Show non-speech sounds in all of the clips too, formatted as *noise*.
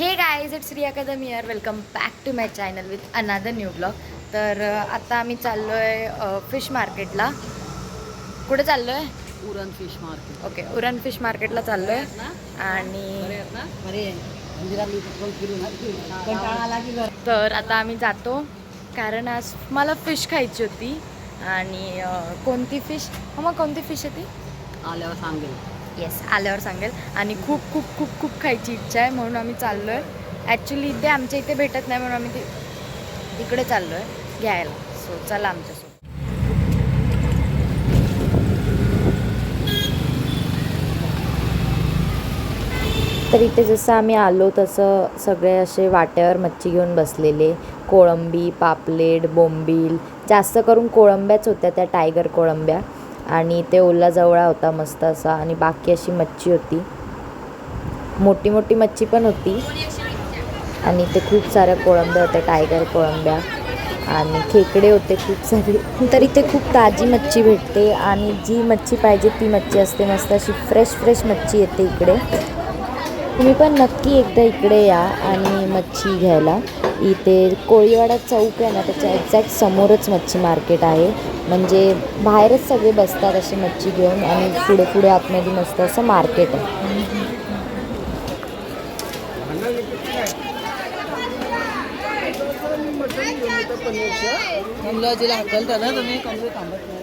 Hey guys it's Riya Kadam here welcome back to my channel with another new blog तर आता आम्ही चाललो आहे फिश मार्केटला कुठे चाललो आहे Uran fish market okay Uran fish मार्केटला चाललो आहे. आणि तर आता आम्ही जातो. कारण आज मला फिश खायची होती. आणि कोणती फिश मग कोणती फिश आहे ती? आल्यावर सांगेल. येस आल्यावर सांगेल. आणि खूप खूप खूप खूप खायची इच्छा आहे म्हणून आम्ही चाललो आहे ॲक्च्युली ते आमच्या इथे भेटत नाही म्हणून आम्ही ति तिकडे चाललो आहे घ्यायला. सो चला आमच्यासोबत. तर इथे जसं आम्ही आलो तसं सगळे असे वाट्यावर मच्छी घेऊन बसलेले. कोळंबी पापलेट बोंबील. जास्त करून कोळंब्याच होत्या त्या टायगर कोळंब्या. आणि ते ओला जवळा होता मस्त असा आणि बाकी अशी मच्छी होती. मोठी मोठी मच्छी पण होती. आणि ते खूप साऱ्या कोळंब्या होत्या टायगर कोळंब्या. आणि खेकडे होते खूप सारे. तर इथे खूप ताजी मच्छी भेटते आणि जी मच्छी पाहिजे ती मच्छी असते. मस्त अशी फ्रेश फ्रेश मच्छी येते इकडे. तुम्ही पण नक्की एकदा इकडे या आणि मच्छी घ्यायला. इथे कोळीवाडा चौक आहे ना त्याच्या एक्झॅक्ट समोरच मच्छी मार्केट आहे. म्हणजे बाहेरच सगळे बसतात अशी मच्छी घेऊन आणि पुढे पुढे आतमध्ये मस्त असं मार्केट आहे. हकलता ना तुम्ही कमी थांबत नाही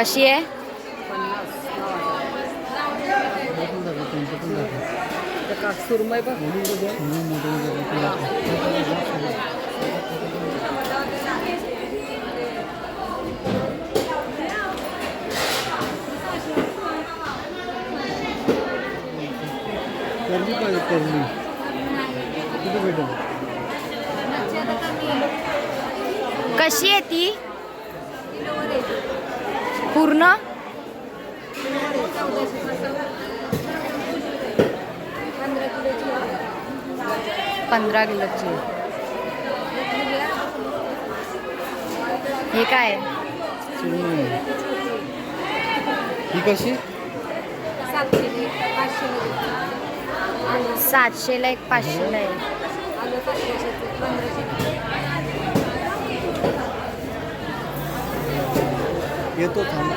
कशी आहे? सुरमय पण करली पाहिजे करली? कुठे भेटेल? कशी आहे ती? पूर्ण? पंधरा किलोची. हे काय? आहे? ही कशी? सातशेला एक पाचशेला आहे. येतो थांब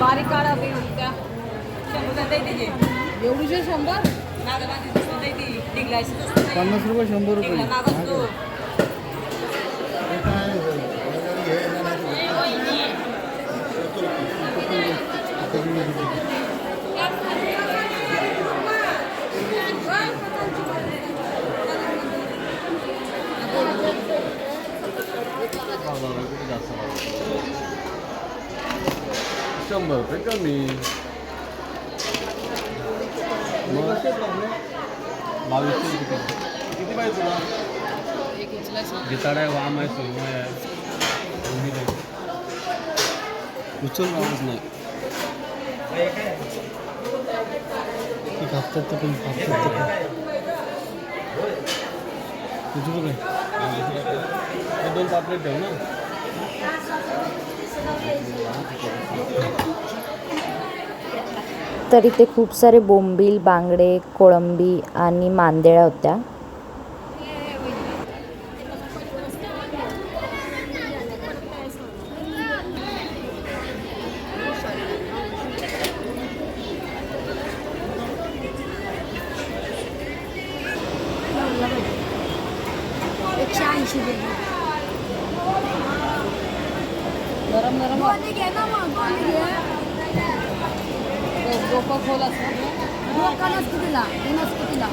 बारीक काढा एवढीशे शंभर पन्नास रुपये शंभर रुपये शंभर रुपये कमी मग बावीसशे किती पाहिजे? तुला आहे वाम आहे सुरमई आहे. उचल आवाज नाही ती तर पण कापतात तर पण तुझं बघ दोन पापलेट ठेव ना. तर इथे खूप सारे बोंबील बांगडे कोळंबी आणि मांदेळ्या होत्या. एकशे ऐंशी दे नरम दोन्ही घे ना मग दोन्ही घे. डोकं खोल असतं नसतो तिला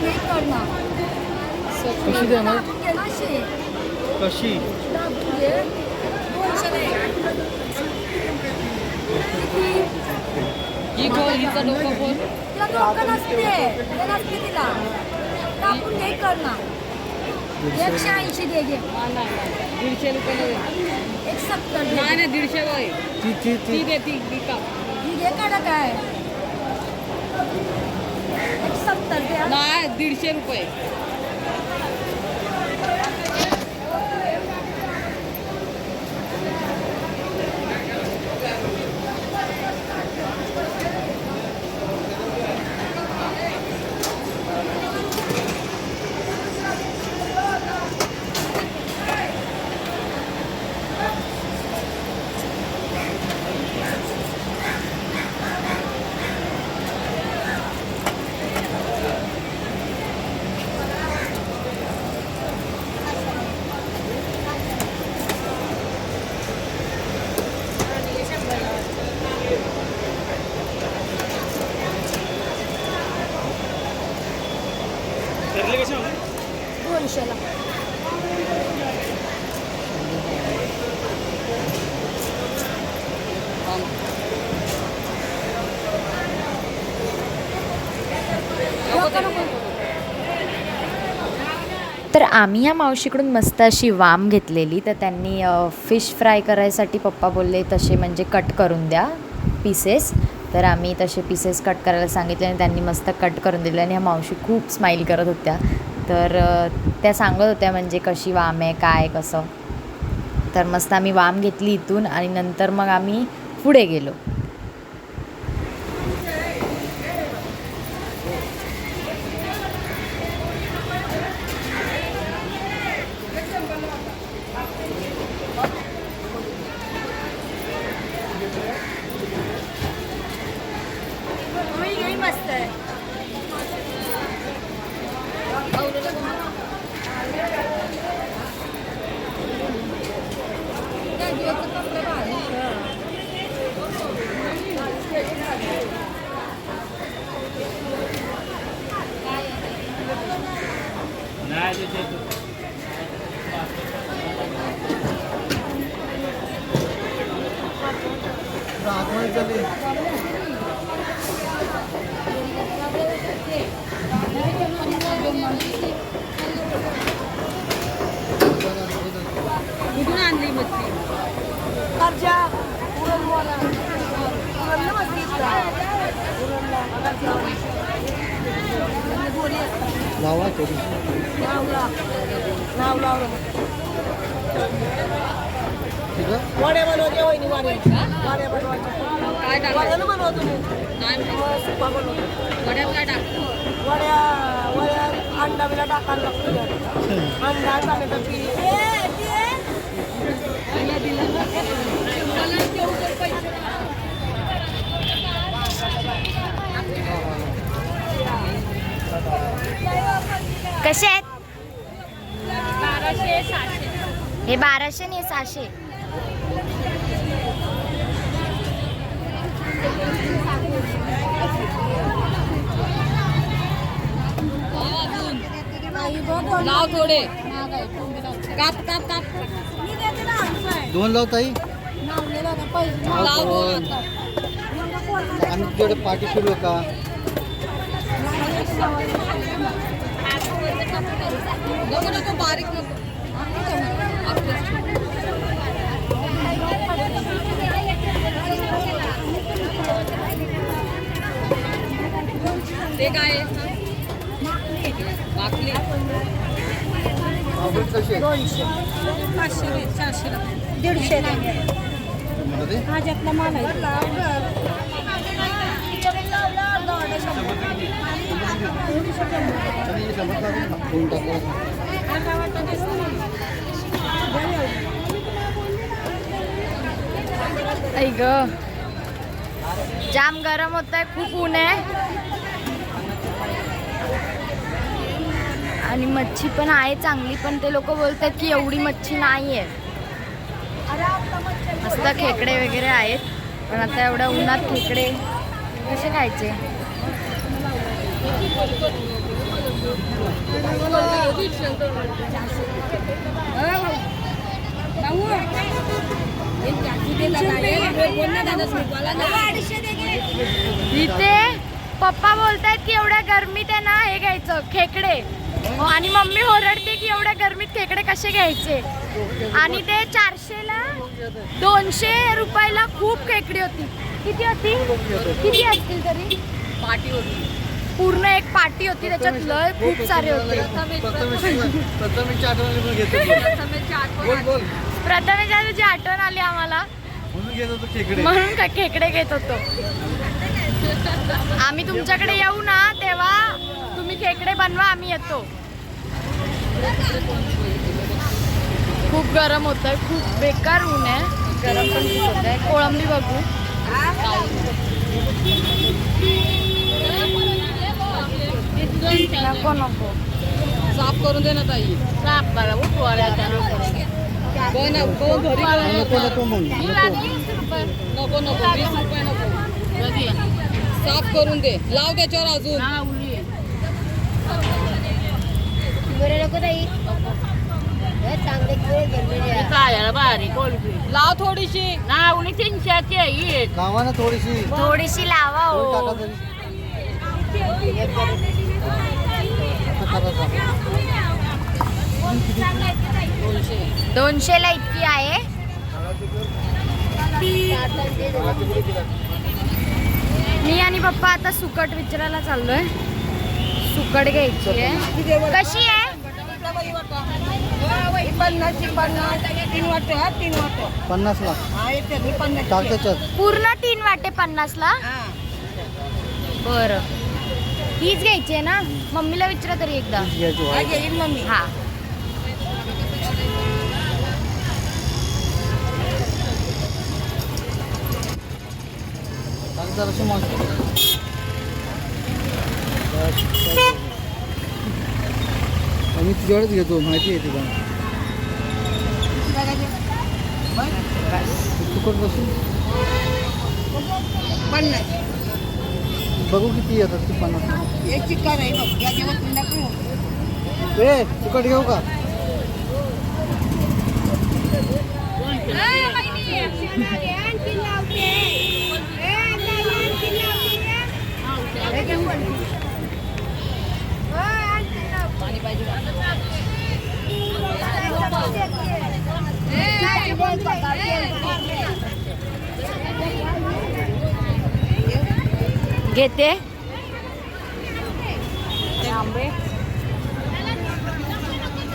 हे इकडनं. कशी अशी. ही खोल हिचं डोकं खोल. तिला डोकं नसते हे नसते तिला. कापून घे इकडनं. एकशे ऐंशी दे घे. दीडशे रुपये. एक सत्तर नाही नाही दीडशे वय ती ती ती दे ती ती का ही घे काढा काय एक सत्तर दे हा. नाही दीडशे रुपये दोनशेला. तर आम्ही या मावशीकडून मस्त अशी वाम घेतलेली. तर त्यांनी फिश फ्राय करायसाठी पप्पा बोलले तसे म्हणजे कट करून द्या पीसेस तर आम्ही तसे पीसेस कट करायला सांगितले आणि त्यांनी मस्त कट करून दिले आणि ह्या मावशी खूप स्माईल करत होत्या. तर त्या सांगत होत्या म्हणजे कशी वाम आहे काय कसं. तर मस्त आम्ही वाम घेतली इथून आणि नंतर मग आम्ही पुढे गेलो. अर्जा पुरणवाला पुरणला असतात. नाव. नाव लाव. वड्या बनवते वहिनी वड्या वड्या बनवायच्या मी नाही मग सुका बनवतो वड्यात काय टाकलं वड्या वड्या अंडा बिला टाकायला लागतो. अंडा टाकायचा कसे आहेत? हे बाराशे आणि हे सहाशे. लाव थोडे. काप काप काप. मी देते ना आमचं. दोन लाव ताई. नावलेलं ना पैसे. लाव दोन पाठी फिरू का? नको नको बारीक नको ते काय आहे? माकली पापलेट कसे दोनशे पाचशे चारशे. दीडशे माझ्यातला माल आहे आणि शंभर लागेल ना? दोन टाकायला. ऐ ग. जाम गरम होत आहे खूप ऊन आहे. आणि मच्छी पण आहे चांगली पण ते लोक बोलतात की एवढी मच्छी नाही आहे मस्त खेकडे वगैरे आहेत पण आता एवढ्या उन्हात खेकडे कसे खायचे? इथे पप्पा बोलतायत की एवढ्या गरमीत आहे ना हे घ्यायचं खेकडे. हो, आणि मम्मी ओरडते की एवढ्या गरमीत खेकडे कसे घ्यायचे? आणि ते चारशेला दोनशे रुपयाला खूप खेकडी होती. किती होती? किती असतील तरी? पाठी होती पूर्ण एक पाटी होती त्याच्यात लय खूप सारे होते. प्रथमेच्या तुझी आठवण आली आम्हाला. म्हणून घेत होतो खेकडे. म्हणून का खेकडे घेत होतो. आम्ही तुमच्याकडे येऊ ना तेव्हा तुम्ही खेकडे बनवा आम्ही येतो. खूप गरम होत आहे खूप बेकार ऊन आहे. गरम पण खूप होत आहे कोळंबी बघू. नको नको साफ करून दे ना ताई. साफ करा घरी नको नको नको नको वीस रुपये नको. साफ करून दे. लाव त्याच्यावर अजून. लाव थोडीशी. लावा ना थोडीशी. थोडीशी लावा थोडी हो टाका तरी. आता करा जरा. दोनशे ला इतकी आहे. मी आणि पप्पा आता सुकट विचारायला चाललोय. सुकट घ्यायची आहे कशी आहे? पन्नास ला पूर्ण तीन वाटे पन्नास ला बर. हीच घ्यायची आहे ना? मम्मीला विचारा तरी एकदा. हा. घेईन मम्मी. हा. आम्ही तुझ्याकडेच घेतो माहिती आहे तुला. तुकट बसून पन्नास बघू किती येतात ती पन्नास. एक चिक्का नाही बघ या जेवण करू ए तुकट घेऊ का? घेते.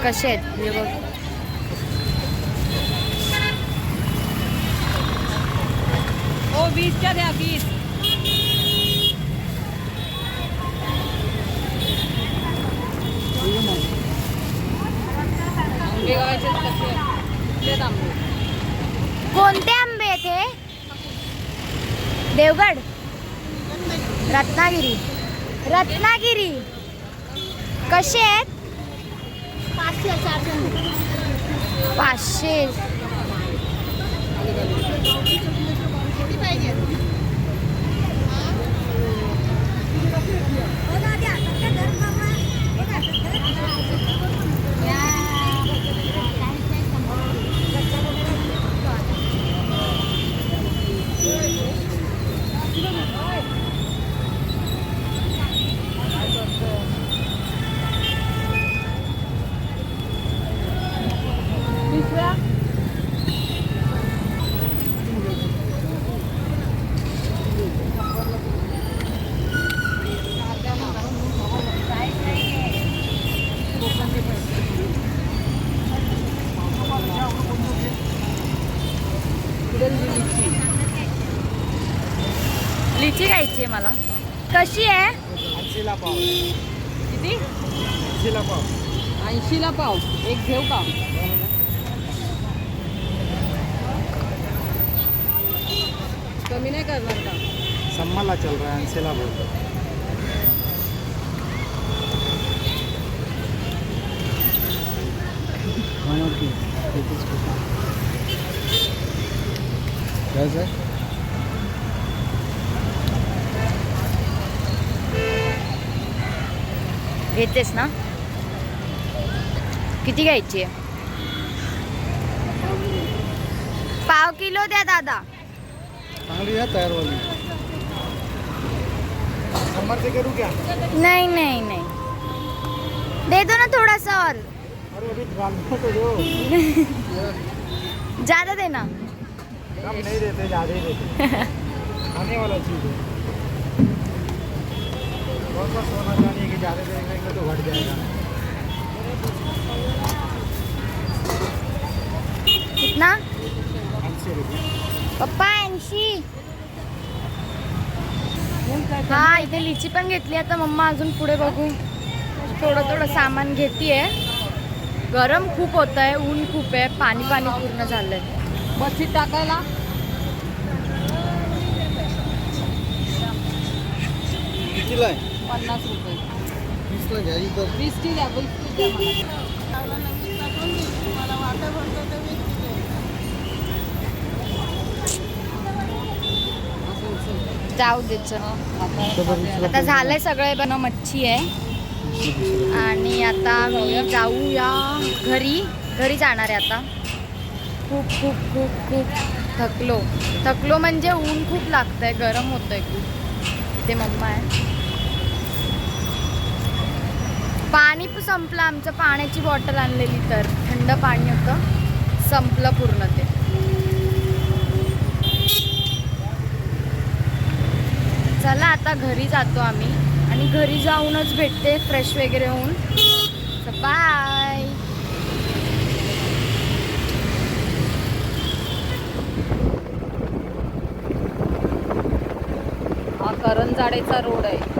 कसे आहेत? हे बघ. हो वीसच्या द्या वीस. आंबे आंबे. कोणते आंबे हे? देवगड? रत्नागिरी. रत्नागिरी. कसे आहेत? पाचशे. लिची घ्यायची आहे मला. कशी आहे? ऐंशीला पाव. किती? ऐंशीला पाव. ऐंशीला पाव. एक घेऊ का? कमी नाही करणार का? सम्माला चल रहा है ऐंशीला पाव म्हणून घेतेस ना? किती घ्यायची? पाव किलो द्या दादा. चांगली आहे तयारवाली. शंभर करू क्या नहीं नहीं नहीं. दे दो ना थोड़ा सा और. अरे अभी डालना तो दो. *laughs* ज़्यादा देना कम नहीं देते ज़्यादा ही देते. *laughs* खाने वाला चीज़ है। बहुत बार सोना चांदी की ज़्यादा देंगे तो घट जाएगा कितना? ऐंशी रुपये पप्पा ऐंशी. हा इथे लिची पण घेतली. आता मम्मा अजून पुढे बघू. थोडं थोडं सामान घेतीये. गरम खूप होत आहे ऊन खूप आहे पाणी पाणी पूर्ण झालंय. मच्छी टाकायला. कितीला आहे? पन्नास रुपये. जाऊ दे चल. आता झालंय सगळे बन मच्छी आहे. आणि आता मी जाऊया घरी. घरी जाणार आहे आता. खूप खूप खूप खूप थकलो. थकलो म्हणजे ऊन खूप लागतंय गरम होतंय खूप. इथे मम्मा आहे. पाणी पण संपलं आमचं पाण्याची बॉटल आणलेली तर. थंड पाणी होतं. संपलं पूर्ण ते. चला आता घरी जातो आम्ही. आणि घरी जाऊनच भेटते फ्रेश वगैरे होऊन. बाय हा करंजाडेचा रोड आहे.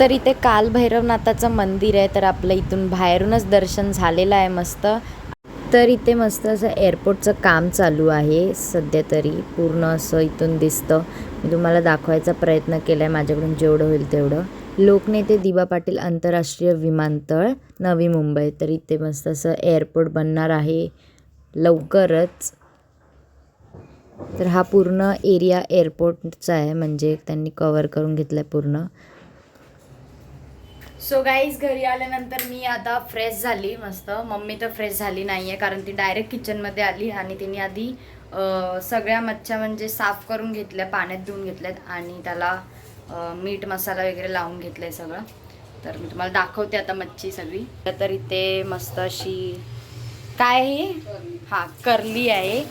तर इथे काल भैरवनाथाचं मंदिर आहे तर आपलं इथून बाहेरूनच दर्शन झालेलं आहे मस्त. तर इथे मस्त असं एअरपोर्टचं काम चालू आहे सध्या तरी पूर्ण असं इथून दिसतं. मी तुम्हाला दाखवायचा प्रयत्न केला आहे माझ्याकडून जेवढं होईल तेवढं. लोकनेते दिबा पाटील आंतरराष्ट्रीय विमानतळ नवी मुंबई. तर इथे मस्त असं एअरपोर्ट बनणार आहे लवकरच. तर हा पूर्ण एरिया एअरपोर्टचा आहे म्हणजे त्यांनी कवर करून घेतला आहे पूर्ण. सो गाईज घरी आल्यानंतर मी आता फ्रेश झाली मस्त. मम्मी तर फ्रेश झाली नाही आहे कारण ती डायरेक्ट किचनमध्ये आली आणि तिने आधी सगळ्या मच्छ्या म्हणजे साफ करून घेतल्या पाण्यात धुवून घेतल्यात आणि त्याला मीठ मसाला वगैरे लावून घेतलं आहे सगळं. तर मी तुम्हाला दाखवते आता मच्छी सगळी. तर इथे मस्त अशी काय आहे? हां हा करली आहे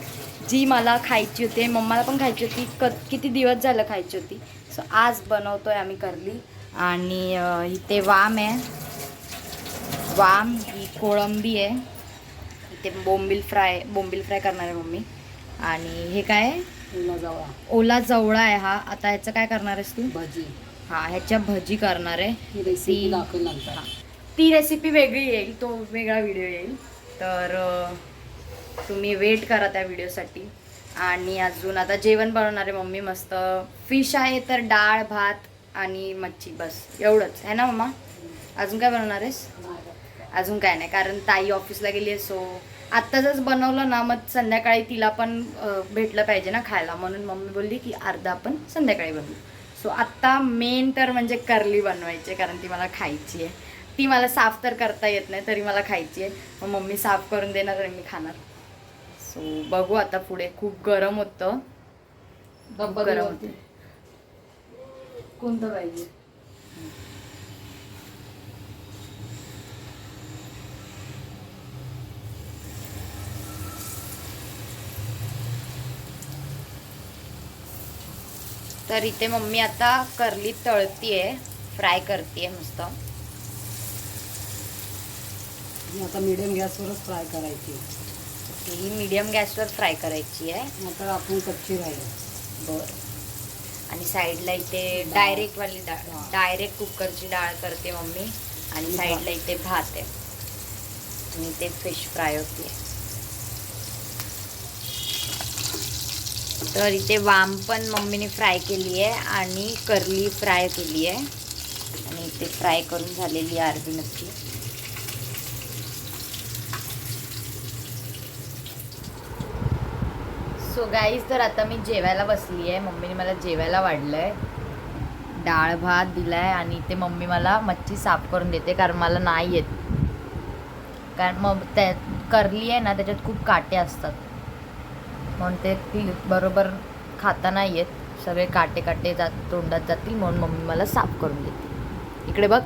जी मला खायची होती. मम्माला पण खायची होती. क किती दिवस झालं खायची होती. सो आज बनवतोय आम्ही करली आणि इथे वाम आहे. वाम ही कोळंबी आहे. इथे बोंबील फ्राय बोंबील फ्राय करणार आहे मम्मी. आणि हे काय? जाऊया ओला जवळा आहे हा. आता ह्याचं काय करणार आहेस तू? भजी. हा ह्याच्या भजी करणार आहे. रेसिपी ती- रेसिपी वेगळी येईल तो वेगळा व्हिडिओ येईल. तर तुम्ही वेट करा त्या व्हिडिओसाठी आणि अजून आता जेवण बनवणार आहे मम्मी. मस्त फिश आहे तर डाळ भात आणि मच्छी बस. एवढंच. आहे ना मम्मा अजून काय बनवणार आहेस? अजून काय नाही कारण ताई ऑफिसला गेली आहे सो आत्ताच बनवलं ना मग संध्याकाळी तिला पण भेटलं पाहिजे ना खायला. म्हणून मम्मी बोलली की अर्धा आपण संध्याकाळी बनवू. सो आत्ता मेन तर म्हणजे करली बनवायची कारण ती मला खायची आहे. ती मला साफ तर करता येत नाही तरी मला खायची आहे. मग मम्मी साफ करून देणार आणि मी खाणार. सो बघू आता पुढे. खूप गरम होतं. गरम होते. कोणतं पाहिजे? तर इथे मम्मी आता करली तळतीये फ्राय करते मस्त. आता मिडियम गॅसवरच फ्राय करायची. ही मीडियम गॅसवर फ्राय करायची आहे नंतर आपण कच्ची राहील. बर. आणि साईडला इथे डायरेक्ट वाली डाळ डायरेक्ट कुकरची डाळ करते मम्मी. आणि साईडला इथे भात आहे. आणि इथे फिश फ्राय होते. तर इथे वाम पण मम्मीने फ्राय केली आहे आणि करली फ्राय केली आहे. आणि इथे फ्राय करून झालेली आहे अर्धी मच्छी. सो गाईज तर आता मी जेवायला बसली आहे मम्मीने मला जेवायला वाढलं आहे डाळ भात दिला आहे आणि ते मम्मी मला मच्छी साफ करून देते कारण मला नाही येत. कारण मग त्या करली आहे ना त्याच्यात खूप काटे असतात. म्हणून ते ती बरोबर खाता नाही येत. सगळे काटे काटे जात तोंडात जातील म्हणून मम्मी मला साफ करून देते. इकडे बघ.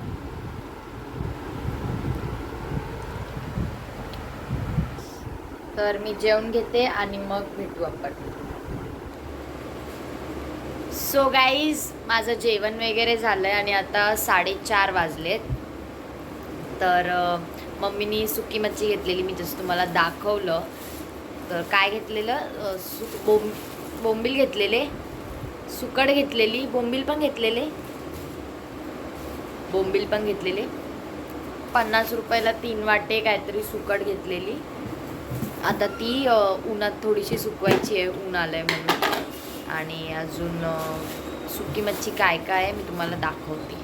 तर मी जेवण घेते आणि मग भेटू आपण. सो गाईज माझं जेवण वगैरे झालं आहे आणि आता साडेचार वाजलेत. तर मम्मीनी सुकी मच्छी घेतलेली मी जसं तुम्हाला दाखवलं. तर काय घेतलेलं? सु बोंब बोंबील घेतलेले. सुकड घेतलेली बोंबील पण घेतलेले. बोंबील पण घेतलेले. पन्नास रुपयाला तीन वाटे काहीतरी सुकड घेतलेली. आता ती उन्हात थोडीशी सुकवायची आहे ऊन आलं आहे म्हणून. आणि अजून सुकी मच्छी काय काय आहे मी तुम्हाला दाखवते.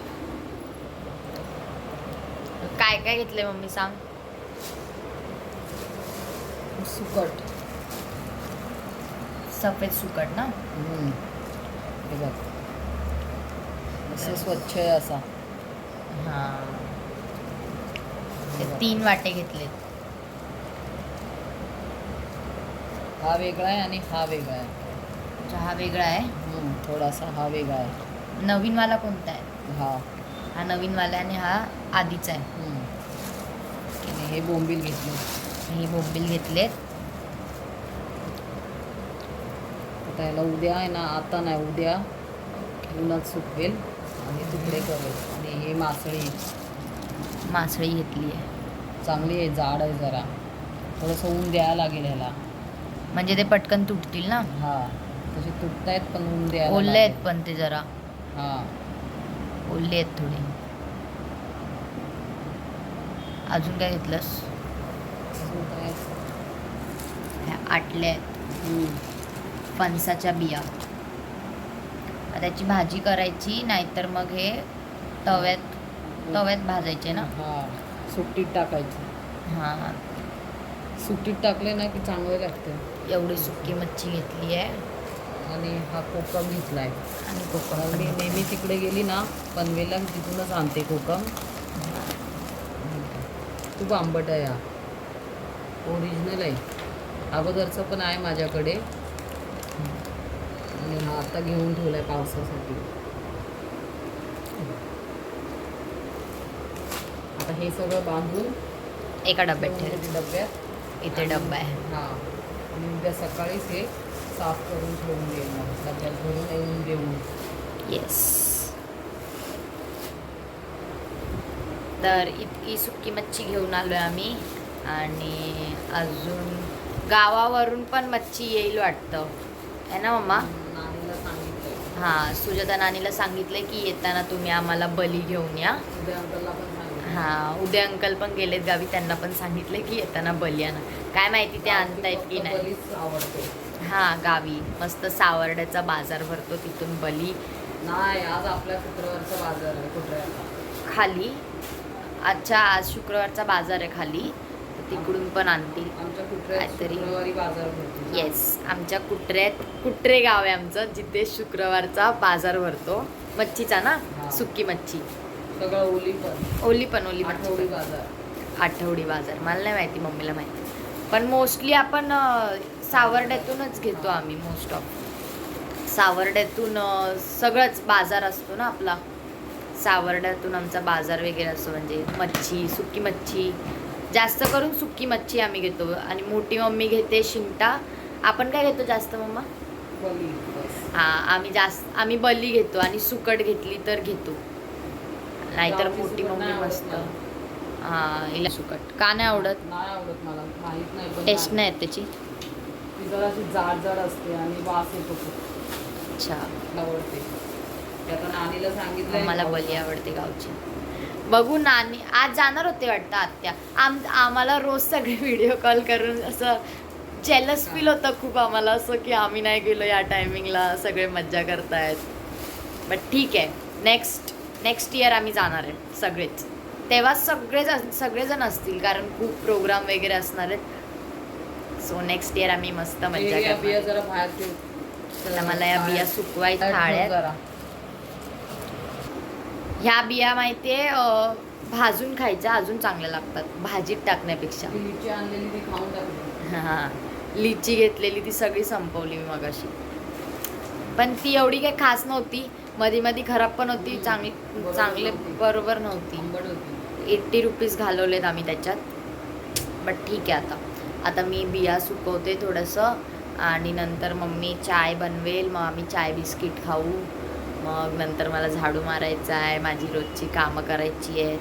काय काय घेतलंय मम्मी सांग. सुकट. सफेद सुकट ना? बघ. असं स्वच्छ आहे असा. हां. तीन वाटे घेतलेत. हा वेगळा आहे आणि हा वेगळा आहे. अच्छा, हा वेगळा आहे? हम्म, थोडासा हा वेगळा आहे. नवीनवाला कोणता आहे? हा. हा नवीनवाला आहे आणि हा आधीचा आहे. हम्म. आणि हे बोंबील घेतले. ही बोंबील घेतलेत. आता याला उद्या आहे ना आता नाही उद्या उन्हात सुकवेल आणि तुकडे करेल. आणि हे मासळी. मासळी घेतली आहे. चांगली आहे जाड आहे जरा. थोडंसं ऊन द्यायला लागेल ह्याला म्हणजे ते पटकन तुटतील ना? हा तसे तुटतायत पण ऊन द्यायला ओले आहेत लागेल. पण ते जरा. हा. ओले आहेत थोडे. अजून काय घेतलंस? अजून काय? ह्या आटल्या आहेत. हम्म. फणसाच्या बिया. आता त्याची भाजी करायची नाहीतर मग हे तव्यात तव्यात भाजायचे ना? हा सुट्टीत टाकायची. हां. सुट्टीत टाकले ना की चांगले लागते एवढी सुकी मच्छी घेतली आहे. आणि हा कोकम घेतलाय. आणि कोकम. कारण मी नेहमी तिकडे गेली ना पनवेलला मी तिथूनच आणते कोकम. खूप आंबट आहे हा. ओरिजिनल आहे. अगोदरचं पण आहे माझ्याकडे. आणि हा आता घेऊन ठेवलाय पावसासाठी. आता हे सगळं बांधून एका डब्यात ठेवून ठेव डब्यात इथे डब्बा आहे. हा. आणि उद्या सकाळीच हे साफ करून ठेवून देणार. डब्यात भरून येऊन देऊन. येस तर इतकी सुकी मच्छी घेऊन आलोय आम्ही. आणि अजून गावावरून पण मच्छी येईल वाटतं. आहे ना मम्मा? हां सुजाता नानीला सांगितलंय की येताना तुम्ही आम्हाला बली घेऊन या. सांगितलं हां उद्या अंकल पण गेलेत गावी त्यांना पण सांगितलंय की येताना बली आणा काय माहिती ते आणतायत की नाही? हां गावी. मस्त सावर्ड्याचा बाजार भरतो तिथून बली. नाही आज आपल्या शुक्रवारचा बाजार आहे कुठे खाली. अच्छा आज शुक्रवारचा बाजार आहे खाली. तिकडून पण आणतील. काहीतरी. येस आमच्या कुटऱ्यात कुटरे गाव आहे आमचं? जिथे शुक्रवारचा बाजार भरतो. मच्छीचा ना. सुकी मच्छी. सगळं ओली पण. ओली पण ओली आठवडी. बाजार. आठवडी बाजार. मला नाही माहिती मम्मीला माहिती. पण मोस्टली आपण सावर्ड्यातूनच घेतो आम्ही मोस्ट ऑफ. सावर्ड्यातून सगळंच बाजार असतो ना आपला. सावर्ड्यातून आमचा बाजार वगैरे असतो म्हणजे मच्छी सुकी मच्छी. जास्त करून सुकी मच्छी आम्ही घेतो. आणि मोठी मम्मी घेते शिंगटा आपण काय घेतो जास्त मम्मा? बली हा आम्ही जास्त आम्ही बल्ली घेतो आणि सुकट घेतली तर घेतो. नाहीतर सुकट मम्मी मस्त. हा हिला सुकट. का नाही आवडत? नाही आवडत मला माहीत नाही पण टेस्ट नाही. येत त्याची? ती जराशी जाड जाड असते आणि वास येतो खूप. अच्छा. आवडते. ते आता नानीला सांगितलंय. मला बली आवडते गावची. बघू नानी आज जाणार होते वाटतं आत्या. आम आम्हाला रोज सगळे व्हिडिओ कॉल करून असं जेलस फील होतं खूप आम्हाला असं की आम्ही नाही गेलो या टायमिंगला सगळे मज्जा करतायत. बट ठीक आहे. नेक्स्ट नेक्स्ट इयर आम्ही जाणार आहे सगळेच. तेव्हा सगळेच सगळेजण असतील कारण खूप प्रोग्राम वगैरे असणार आहेत. सो नेक्स्ट इयर आम्ही मस्त मज्जा करणार. आता मला या बिया सुकवायच्या थाळ्यात. ह्या बिया माहितीये भाजून खायच्या अजून चांगल्या लागतात भाजीत टाकण्यापेक्षा. हा लिची घेतलेली ती सगळी संपवली मी मगाशी. पण ती एवढी काही खास नव्हती मध्ये मध्ये खराब पण होती चांगली चांगले बरोबर नव्हती. एट्टी रुपीज घालवलेत आम्ही त्याच्यात. बट ठीक आहे आता. आता मी बिया सुकवते थोडंसं आणि नंतर मम्मी चाय बनवेल मग आम्ही चाय बिस्किट खाऊ. मग नंतर मला झाडू मारायचं आहे माझी रोजची कामं करायची आहेत.